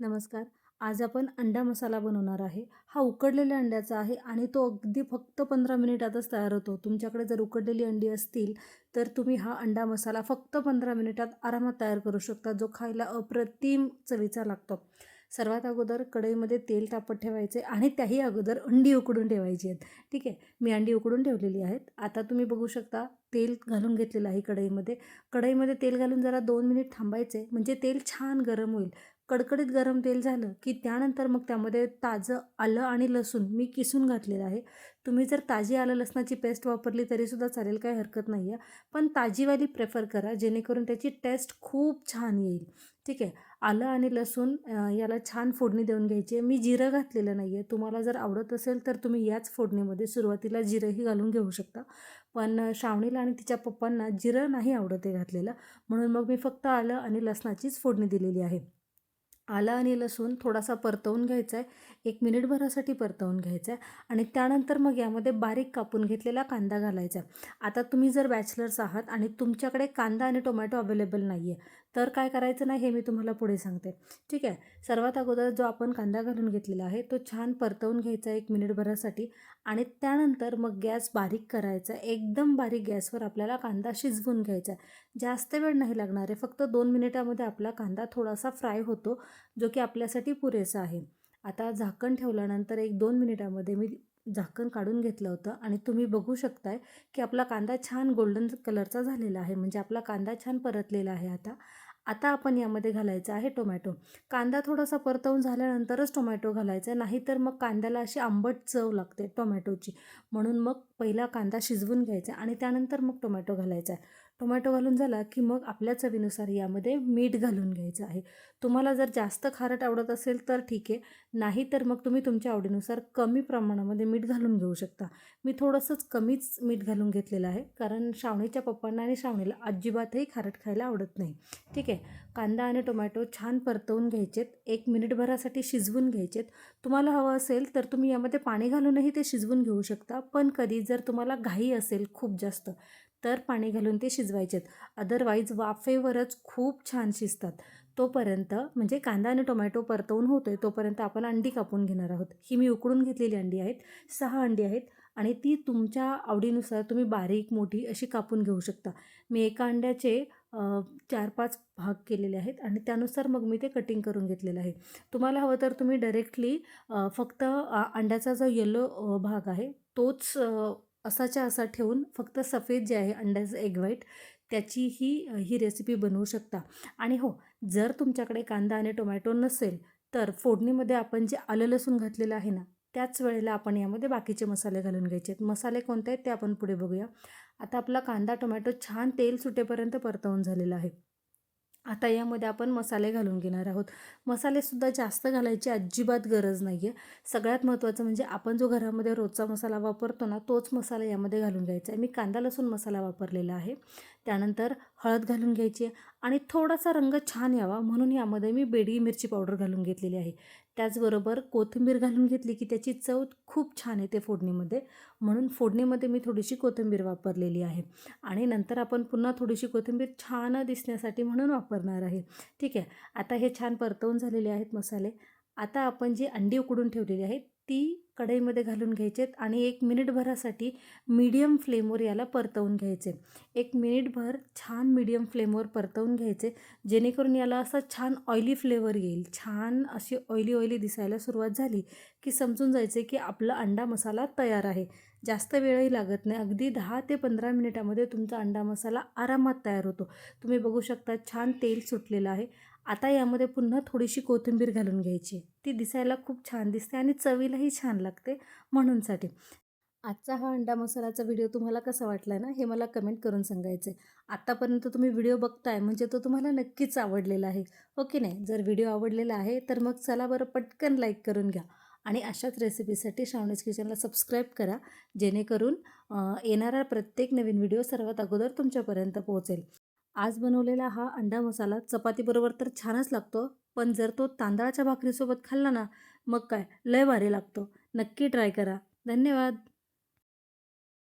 नमस्कार. आज आपण अंडा मसाला बनवणार आहे. हा उकडलेल्या अंड्याचा आहे आणि तो अगदी फक्त पंधरा मिनिटातच तयार होतो. तुमच्याकडे जर उकडलेली अंडी असतील तर तुम्ही हा अंडा मसाला फक्त पंधरा मिनिटात आरामात तयार करू शकता जो खायला अप्रतिम चवीचा लागतो. सर्वात अगोदर कढईमध्ये तेल तापत ठेवायचे आणि त्याही अगोदर अंडी उकडून ठेवायची आहेत. ठीक आहे? मी अंडी उकडून ठेवलेली आहेत. आता तुम्ही बघू शकता तेल घालून घेतलेलं आहे कढईमध्ये. कढईमध्ये तेल घालून जरा दोन मिनिट थांबायचे म्हणजे तेल छान गरम होईल. कडकडीत गरम तेल झालं की त्यानंतर मग त्यामध्ये ताजं आलं आणि लसूण मी किसून घातलेलं आहे. तुम्ही जर ताजी आलं लसणाची पेस्ट वापरली तरीसुद्धा चालेल काही हरकत नाही आहे पण ताजीवाली प्रेफर करा जेणेकरून त्याची टेस्ट खूप छान येईल. ठीक आहे? आलं आणि लसूण याला छान फोडणी देऊन घ्यायची आहे. मी जिरं घातलेलं नाही आहे तुम्हाला जर आवडत असेल तर तुम्ही याच फोडणीमध्ये सुरुवातीला जिरंही घालून घेऊ शकता. पण श्रावणीला आणि तिच्या पप्पांना जिरं नाही आवडत आहे घातलेलं. म्हणून मग मी फक्त आलं आणि लसणाचीच फोडणी दिलेली आहे. आलं आणि लसूण थोडासा परतवून घ्यायचा आहे एक मिनिटभरासाठी परतवून घ्यायचा आहे आणि त्यानंतर मग यामध्ये बारीक कापून घेतलेला कांदा घालायचा आहे आता तुम्ही जर बॅचलर्स आहात आणि तुमच्याकडे कांदा आणि टोमॅटो अवेलेबल नाही आहे तर काय करायचं नाही हे मी तुम्हाला पुढे सांगते. ठीक आहे? सर्वात अगोदर जो आपण कांदा घालून घेतलेला आहे तो छान परतवून घ्यायचा एक मिनिटभरासाठी आणि त्यानंतर मग गॅस बारीक करायचा. एकदम बारीक गॅसवर आपल्याला कांदा शिजवून घ्यायचा जास्त वेळ नाही लागणार आहे. फक्त दोन मिनिटामध्ये आपला कांदा थोडासा फ्राय होतो जो की आपल्यासाठी पुरेसा आहे. आता झाकण ठेवल्यानंतर एक दोन मिनिटामध्ये मी झाकण काढून घेतलं होतं आणि तुम्ही बघू शकताय की आपला कांदा छान गोल्डन कलरचा झालेला आहे. म्हणजे आपला कांदा छान परतलेला आहे आता. आता आपण यामध्ये घालायचं आहे टोमॅटो. कांदा थोडासा परतवून झाल्यानंतरच टोमॅटो घालायचा नाहीतर मग कांद्याला अशी आंबट चव लागते टोमॅटोची. म्हणून मग पहिला कांदा शिजवून घ्यायचा आणि त्यानंतर मग टोमॅटो घालायचा आहे. टोमॅटो घालून झाला की मग आपल्या चवीनुसार यामध्ये मीठ घालून घ्यायचं आहे. तुम्हाला जर जास्त खारट आवडत असेल तर ठीक आहे. नाही तर मग तुम्ही तुमच्या आवडीनुसार कमी प्रमाणामध्ये मीठ घालून घेऊ शकता. मी थोडंसंच कमीच मीठ घालून घेतलेलं आहे. कारण श्रावणीच्या पप्पांना आणि श्रावणीला अजिबातही खारट खायला आवडत नाही. ठीक आहे. कांदा आणि टोमॅटो छान परतवून घ्यायचेत. एक मिनिटभरासाठी शिजवून घ्यायचेत. तुम्हाला हवं असेल तर तुम्ही यामध्ये पाणी घालूनही ते शिजवून घेऊ शकता. पण कधी जर तुम्हाला घाई असेल खूप जास्त तर पाणी घालून ते शिजवायचेत. अदरवाईज वाफेवरच खूप छान शिजतात. तोपर्यंत म्हणजे कांदा आणि टोमॅटो परतवून होतो आहे तोपर्यंत आपण अंडी कापून घेणार आहोत. ही मी उकडून घेतलेली अंडी आहेत. सहा अंडी आहेत आणि ती तुमच्या आवडीनुसार तुम्ही बारीक मोठी अशी कापून घेऊ शकता. मी एका अंड्याचे चार पाच भाग केलेले आहेत आणि त्यानुसार मग मी ते कटिंग करून घेतलेलं आहे. तुम्हाला हवं तर तुम्ही डायरेक्टली फक्त अंड्याचा जो येलो भाग आहे तोच असाच्या असा ठेवून फक्त सफेद जे आहे अंड्याचं एग व्हाईट त्याची ही ही रेसिपी बनवू शकता. आणि हो जर तुमच्याकडे कांदा आणि टोमॅटो नसेल तर फोडणीमध्ये आपण जे आलं लसूण घातलेलं आहे ना त्याच वेळेला आपण यामध्ये बाकीचे मसाले घालून घ्यायचे आहेत. मसाले कोणते आहेत ते आपण पुढे बघूया. आता आपला कांदा टोमॅटो छान तेल सुटेपर्यंत परतवून झालेला आहे. आता यामध्ये आपण मसाले घालून घेणार आहोत. मसालेसुद्धा जास्त घालायची अजिबात गरज नाही आहे सगळ्यात महत्त्वाचं म्हणजे आपण जो घरामध्ये रोजचा मसाला वापरतो ना तोच मसाला यामध्ये घालून घ्यायचा आहे. मी कांदा लसूण मसाला वापरलेला आहे. त्यानंतर हळद घालून घ्यायची आहे. आणि थोडासा रंग छान यावा. म्हणून यामध्ये मी बेडगी मिरची पावडर घालून घेतलेली आहे. त्याचबरोबर कोथिंबीर घालून घेतली की त्याची चव खूप छान येते फोडणीमध्ये. म्हणून फोडणीमध्ये मी थोडीशी कोथिंबीर वापरलेली आहे. आणि नंतर आपण पुन्हा थोडीशी कोथिंबीर छान दिसण्यासाठी म्हणून वापरणार आहे. ठीक आहे. आता हे छान परतवून झालेले आहेत मसाले. आता आपण जी अंडी उकडून ठेवलेली आहेत ती कढईमध्ये घालून घ्यायचे आणि एक मिनिटभरासाठी मीडियम फ्लेमवर याला परतवून घ्यायचे. एक मिनिटभर छान मीडियम फ्लेमवर परतवून घ्यायचे जेणेकरून याला असा छान ऑइली फ्लेवर येईल. छान अशी ऑइली ऑइली दिसायला सुरुवात झाली की समजून जायचे की आपला अंडा मसाला तयार आहे. जास्त वेळही लागत नाही. अगदी दहा ते पंधरा मिनिटामध्ये तुमचा अंडा मसाला आरामात तयार होतो. तुम्ही बघू शकता छान तेल सुटलेलं आहे. आता यामध्ये पुन्हा थोडीशी कोथिंबीर घालून घ्यायची. ती दिसायला खूप छान दिसते आणि चवीलाही छान लागते म्हणूनसाठी. आजचा हा अंडा मसाल्याचा व्हिडिओ तुम्हाला कसा वाटला आहे ना हे मला कमेंट करून सांगायचं. आहे आत्तापर्यंत तुम्ही व्हिडिओ बघताय म्हणजे तो तुम्हाला नक्कीच आवडलेला आहे. ओके नाही? जर व्हिडिओ आवडलेला आहे तर मग चला बरं पटकन लाईक करून घ्या. आणि अशाच रेसिपीसाठी श्रावणीज किचनला सबस्क्राईब करा जेणेकरून येणारा प्रत्येक नवीन व्हिडिओ सर्वात अगोदर तुमच्यापर्यंत पोहोचेल. आज बनवलेला हा अंडा मसाला चपातीबरोबर तर छानच लागतो पण जर तो तांदळाच्या भाकरीसोबत खाल्ला ना मग काय? लय भारी लागतो. नक्की ट्राय करा. धन्यवाद.